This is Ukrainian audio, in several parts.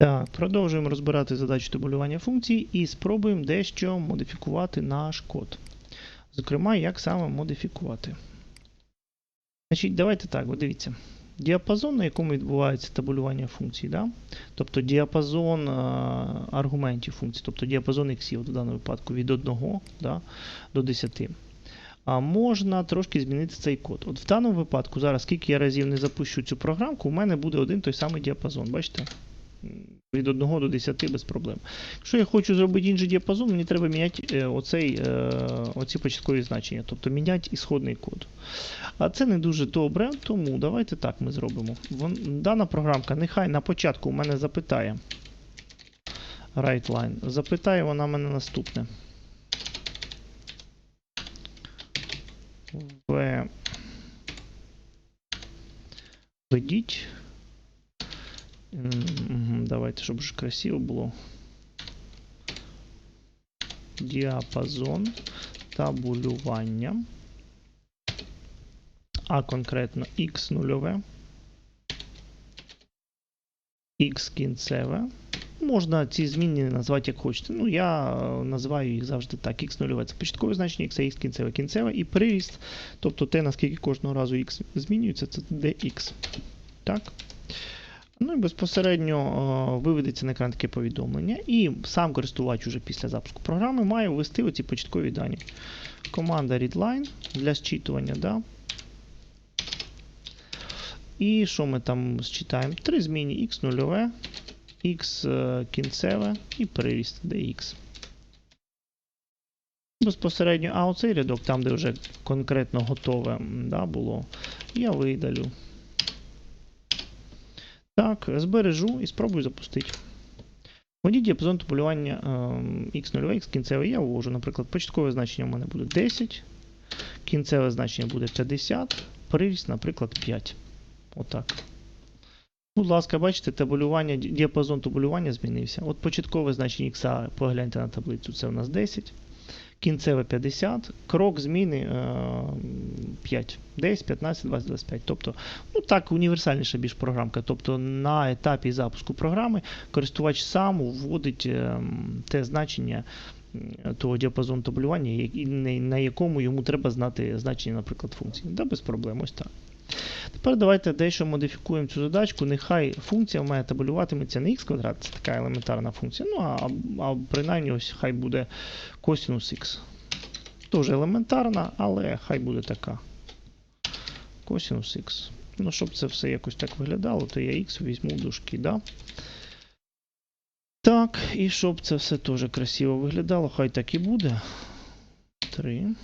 Так, продовжуємо розбирати задачу табулювання функцій і спробуємо дещо модифікувати наш код. Зокрема, як саме модифікувати. Значить, давайте так, дивіться. Діапазон, на якому відбувається табулювання функцій, да? тобто діапазон е, аргументів функцій, тобто діапазон іксів в даному випадку від 1 да, до 10. А можна трошки змінити цей код. От в даному випадку, зараз, скільки я разів не запущу цю програмку, у мене буде один той самий діапазон. Бачите? Від 1 до 10 без проблем. Якщо я хочу зробити інший діапазон, мені треба міняти е, оцей, е, оці початкові значення, тобто міняти ісходний код. А це не дуже добре, тому давайте так ми зробимо. Дана програмка нехай на початку у мене запитає. WriteLine. Запитає вона мене наступне. Введіть. Давайте, щоб вже красиво було. Діапазон табулювання. А конкретно x нульове. X кінцеве. Можна ці змінні назвати як хочете. Ну, я е, називаю їх завжди так. X нульове це початкове значення, X, а X кінцеве кінцеве і приріст. Тобто те, наскільки кожного разу X змінюється, це dx. Так. Ну і безпосередньо е, виведеться на екран таке повідомлення. І сам користувач уже після запуску програми має ввести оці початкові дані. Команда readline для зчитування. Да? І що ми там зчитаємо? Три зміни x нульове, x кінцеве і приріст dx. Безпосередньо, а оцей рядок, там, де вже конкретно готове да, було, я видалю. Так, збережу і спробую запустити. Введіть діапазон табулювання x0, x кінцеве я ввожу. Наприклад, початкове значення в мене буде 10, кінцеве значення буде 50, приріст, наприклад, 5. Отак. Будь ласка, бачите, табулювання, діапазон табулювання змінився. От початкове значення x, погляньте на таблицю, це у нас 10. Кінцеве 50, крок зміни е, 5, 10, 15, 20, 25. Тобто, ну так, універсальніша більш програмка. Тобто на етапі запуску програми користувач сам вводить е, те значення того діапазону таблювання, на якому йому треба знати значення, наприклад, функції. Да, без проблем, ось так. Тепер давайте дещо модифікуємо цю задачку. Нехай функція має табулюватиметься не х квадрат, це така елементарна функція. Ну, а, а принаймні ось хай буде косінус х. Дуже елементарна, але хай буде така. Косінус х. Ну, щоб це все якось так виглядало, то я х візьму в дужки, да? Так, і щоб це все теж красиво виглядало, хай так і буде. 3.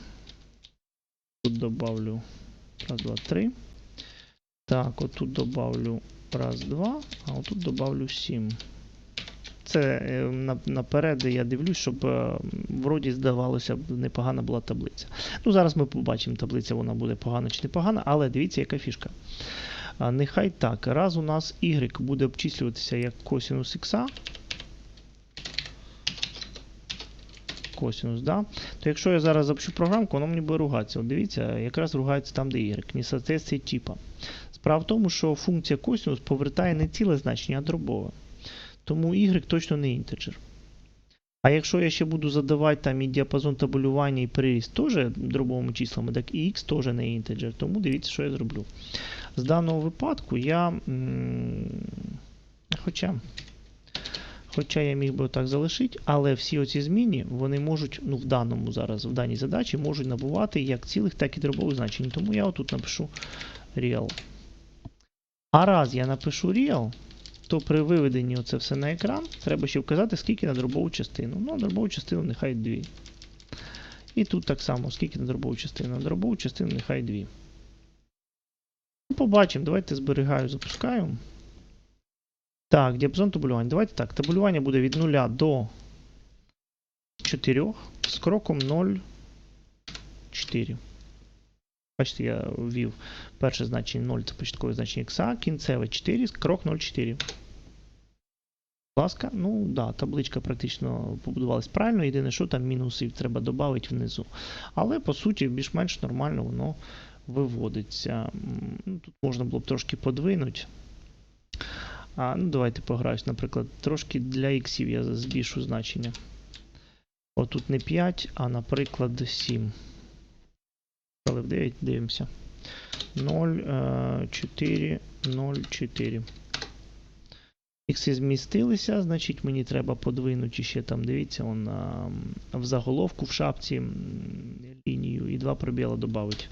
Тут добавлю раз, два, три. Так, отут добавлю раз, два, а отут добавлю 7. Це е, наперед я дивлюсь, щоб е, вроді здавалося непогана була таблиця. Ну, зараз ми побачимо, таблиця вона буде погана чи не погана, але дивіться, яка фішка. Нехай так, раз у нас y буде обчислюватися як косінус х, косінус, да? то якщо я зараз запущу програмку, воно мені буде ругатися. От дивіться, якраз ругається там, де y, несоответствие типа. Справа в тому, що функція косінус повертає не ціле значення, а дробове. Тому y точно не інтеджер. А якщо я ще буду задавати там і діапазон табулювання, і приріст теж дробовими числами, так і x теж не інтеджер. Тому дивіться, що я зроблю. З даного випадку я. Хоча. Хоча я міг би отак залишити, але всі оці зміни вони можуть, ну в даному зараз, в даній задачі, можуть набувати як цілих, так і дробових значень. Тому я отут напишу real. А раз я напишу real, то при виведенні оце все на екран, треба ще вказати, скільки на дробову частину. Ну, на дробову частину нехай 2. І тут так само, скільки на дробову частину. На дробову частину нехай 2. Ну, Побачимо, давайте зберігаю, запускаю. Так, діапазон табулювання. Давайте так. Табулювання буде від 0 до 4 з кроком 0,4. Бачите, я ввів перше значення 0, це початкове значення х, кінцеве 4, крок 0,4. Будь ласка, ну да, табличка практично побудувалась правильно. Єдине, що там мінусів треба додати внизу. Але по суті, більш-менш нормально воно виводиться. Ну, Тут можна було б трошки подвинути. А, ну давайте пограюсь, наприклад, трошки для іксів я збільшу значення. Отут не 5, а наприклад 7. Але в 9 дивимося. 0, е, 4, 0, 4. Ікси змістилися, значить мені треба подвинути ще там, дивіться, он, а, в заголовку в шапці лінію і два пробіла додати.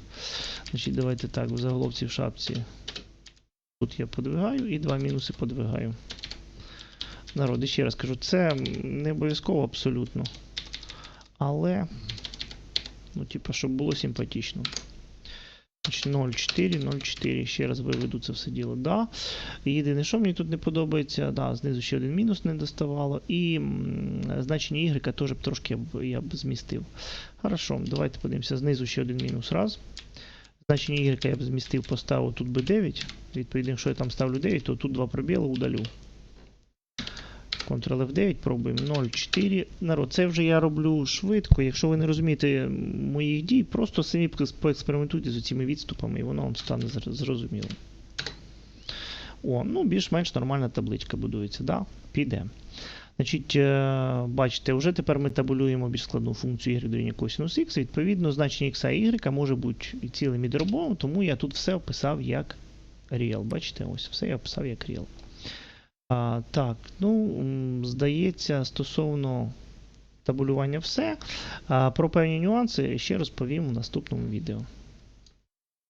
Значить, давайте так, в заголовці в шапці. Тут я подвигаю і два мінуси подвигаю. Народ, ще раз кажу, це не обов'язково абсолютно. Але, ну, типа, щоб було симпатично. 0,4, 0,4. Ще раз виведу це все діло. Да. Єдине, що мені тут не подобається, да, знизу ще один мінус не доставало. І значення Y теж б трошки я б, я б змістив. Хорошо, давайте подивимося. Знизу ще один мінус. Раз. Значення Y я б змістив, поставив тут би 9. Відповідно, якщо я там ставлю 9, то тут два пробіли удалю. Ctrl F9, пробуємо 0,4. Народ, це вже я роблю швидко. Якщо ви не розумієте моїх дій, просто самі поекспериментуйте з цими відступами, і воно вам стане зр- зрозумілим. О, ну більш-менш нормальна табличка будується, да? Піде. Значить, е, бачите, вже тепер ми табулюємо більш складну функцію y дорівнює косинус x. Відповідно, значення x і y може бути цілим і дробовим, тому я тут все описав як real. Бачите, ось все я описав як real. А, так, ну, здається, стосовно табулювання все. А, про певні нюанси ще розповім в наступному відео.